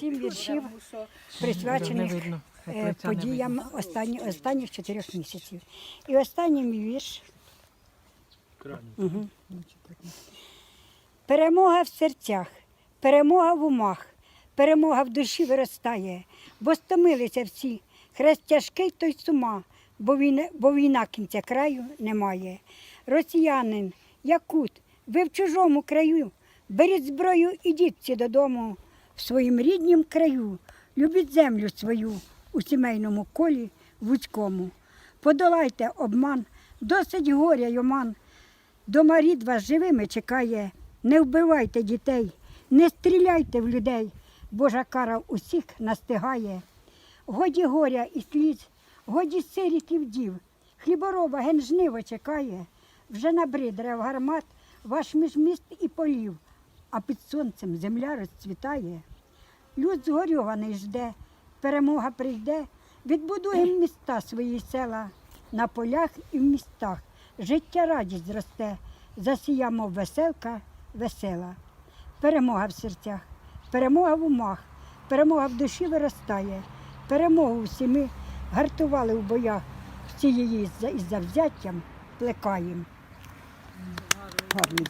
сім віршів присвячених е, подіям останні, останніх чотирьох місяців. І останній мій вірш. Угу. Перемога в серцях, перемога в умах, перемога в душі виростає, бо стомилися всі. Хрест тяжкий той сума, бо війна, бо війна кінця краю немає. Росіянин, якут, ви в чужому краю, беріть зброю, ідіть всі додому, в своїм ріднім краю, любіть землю свою у сімейному колі вузькому. Подолайте обман, досить горя й оман. Дома рід вас живими чекає. Не вбивайте дітей, не стріляйте в людей. Божа кара усіх настигає. Годі горя і сліз, годі сиріт і вдів. Хлібороба генжниво чекає. Вже набрид рев гармат, ваш між міст і полів, а під сонцем земля розцвітає. Люд згорьований жде, перемога прийде, відбудуємо міста свої села, на полях і в містах. Життя радість зросте, засіямо веселка, весела. Перемога в серцях, перемога в умах, перемога в душі виростає, перемогу всі ми гартували в боях, всі її із завзяттям плекаємо. Гарний.